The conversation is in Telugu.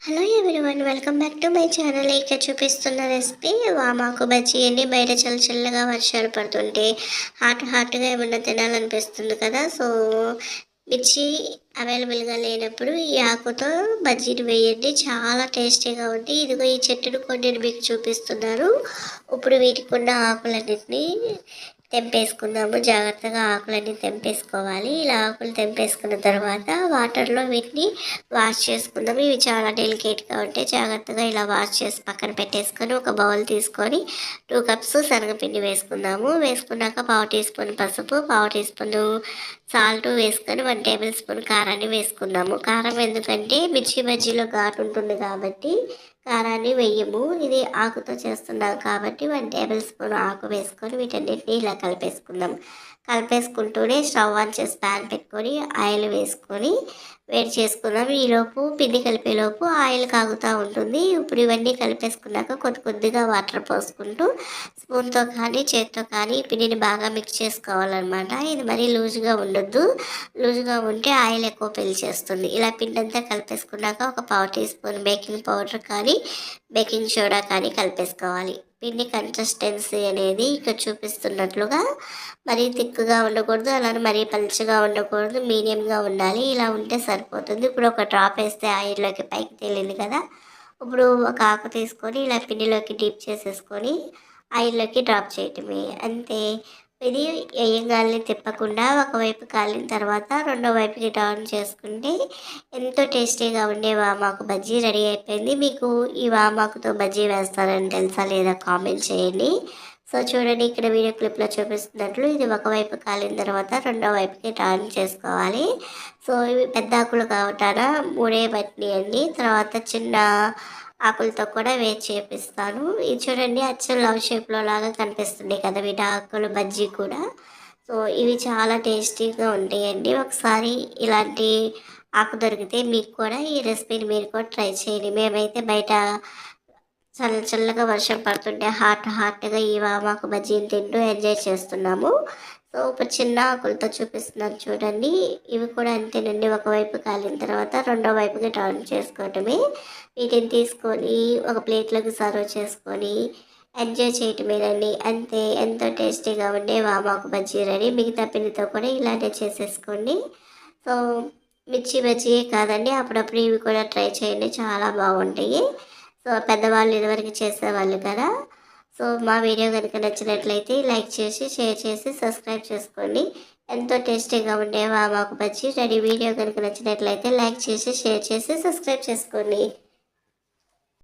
Hello everyone welcome back to my channel ఇక్కడ చూపిస్తున్న రెసిపీ వామాకు బజ్జీ అండి. బయట చల్ల చల్లగా వర్షాలు పడుతుంటే హాట్ హాట్గా ఏమన్నా తినాలనిపిస్తుంది కదా? సో మిర్చి అవైలబుల్గా లేనప్పుడు ఈ ఆకుతో బజ్జీని వేయండి. చాలా టేస్టీగా ఉంది ఇదిగో ఈ చెట్టును కొన్ని మీకు చూపిస్తున్నారు. ఇప్పుడు వీటికి ఉన్న ఆకులన్నింటినీ తెంపేసుకుందాము. జాగ్రత్తగా ఆకులన్నీ తెంపేసుకోవాలి. ఇలా ఆకులు తెంపేసుకున్న తర్వాత వాటర్లో వీటిని వాష్ చేసుకుందాము ఇవి చాలా డెలికేట్గా ఉంటాయి జాగ్రత్తగా ఇలా వాష్ చేసి పక్కన పెట్టేసుకొని ఒక బౌల్ తీసుకొని టూ కప్స్ శనగపిండి వేసుకుందాము. వేసుకున్నాక పావు టీ స్పూన్ పసుపు పావు టీ స్పూన్ సాల్ట్ వేసుకొని వన్ టేబుల్ స్పూన్ కారాన్ని వేసుకుందాము. కారం ఎందుకంటే మిర్చి బజ్జీలో ఘాటు ఉంటుంది కాబట్టి కారాన్ని వెయ్యము. ఇది ఆకుతో చేస్తున్నాం కాబట్టి వన్ టేబుల్ స్పూన్ ఆకు వేసుకొని వీటన్నిటిని ఇలా కలిపేసుకుందాం. కలిపేసుకుంటూనే స్టవ్ ఆన్ చేసి ప్యాన్ పెట్టుకొని ఆయిల్ వేసుకొని వేడి చేసుకుందాం. ఈలోపు పిండి కలిపేలోపు ఆయిల్ కాగుతూ ఉంటుంది. ఇప్పుడు ఇవన్నీ కలిపేసుకున్నాక కొద్ది కొద్దిగా వాటర్ పోసుకుంటూ స్పూన్తో కానీ చేత్తో కానీ పిండిని బాగా మిక్స్ చేసుకోవాలన్నమాట. ఇది మరీ లూజ్గా ఉండొద్దు. లూజ్గా ఉంటే ఆయిల్ ఎక్కువ పెళ్చేస్తుంది ఇలా పిండి అంతా కలిపేసుకున్నాక ఒక పావు టీ స్పూన్ బేకింగ్ పౌడర్ కానీ బేకింగ్ సోడా కానీ కలిపేసుకోవాలి. పిండి కన్సిస్టెన్సీ అనేది ఇక్కడ చూపిస్తున్నట్లుగా మరీ థిక్గా ఉండకూడదు అలానే మరీ పలుచగా ఉండకూడదు మీడియంగా ఉండాలి. ఇలా ఉంటే సరిపోతుంది. ఇప్పుడు ఒక డ్రాప్ వేస్తే ఆయిల్లోకి పైకి తేలింది కదా. ఇప్పుడు ఒక ఆకు తీసుకొని ఇలా పిండిలోకి డీప్ చేసేసుకొని ఆయిల్లోకి డ్రాప్ చేయటమే. అంతే. ఇది వేయగాలని తిప్పకుండా ఒకవైపు కాలిన తర్వాత రెండో వైపుకి టర్న్ చేసుకుంటే ఎంతో టేస్టీగా ఉండే వామాకు బజ్జీ రెడీ అయిపోయింది. మీకు ఈ వామాకుతో బజ్జీ వేస్తారని తెలుసా లేదా కామెంట్ చేయండి. సో చూడండి ఇక్కడ వీడియో క్లిప్లో చూపిస్తున్నట్లు ఇది ఒకవైపు కాలిన తర్వాత రెండో వైపుకి టర్న్ చేసుకోవాలి. సో ఇవి పెద్ద ఆకులు కావటాన మూడే పట్టినాయండి. తర్వాత చిన్న ఆకులతో కూడా వేచి చేపిస్తాను. ఇది చూడండి అచ్చం లవ్ షేప్లో లాగా కనిపిస్తుంది కదా వీటి ఆకులు బజ్జీ కూడా. సో ఇవి చాలా టేస్టీగా ఉంటాయండి. ఒకసారి ఇలాంటి ఆకు దొరికితే మీకు కూడా ఈ రెసిపీని మీరు కూడా ట్రై చేయండి. మేమైతే బయట చల్ల చల్లగా వర్షం పడుతుంటే హాట్ హాట్గా ఈ వామాకు బజ్జీని తింటూ ఎంజాయ్ చేస్తున్నాము. సో ఒక చిన్న ఆకులతో చూపిస్తున్నాను చూడండి. ఇవి కూడా అంతేనండి. ఒకవైపు కాలిన తర్వాత రెండో వైపుకి టర్న్ చేసుకోవటమే. వీటిని తీసుకొని ఒక ప్లేట్లోకి సర్వ్ చేసుకొని ఎంజాయ్ చేయటమేనండి. అంతే ఎంతో టేస్టీగా ఉండే వామాకు బజ్జీ రెడీ. మిగతా పిండితో కూడా ఇలాంటివి చేసేసుకోండి. సో మిర్చి బజ్జీ కాదండి. అప్పుడప్పుడు ఇవి కూడా ట్రై చేయండి. చాలా బాగుంటాయి. సో పెద్దవాళ్ళు ఇదివరకు చేసేవాళ్ళు కదా. సో మా వీడియో కనుక నచ్చినట్లయితే లైక్ చేసి షేర్ చేసి సబ్స్క్రైబ్ చేసుకోండి. ఎంతో టేస్టీగా ఉండే వామాకు బజ్జీ రెడీ. వీడియో కనుక నచ్చినట్లయితే లైక్ చేసి షేర్ చేసి సబ్స్క్రైబ్ చేసుకోండి.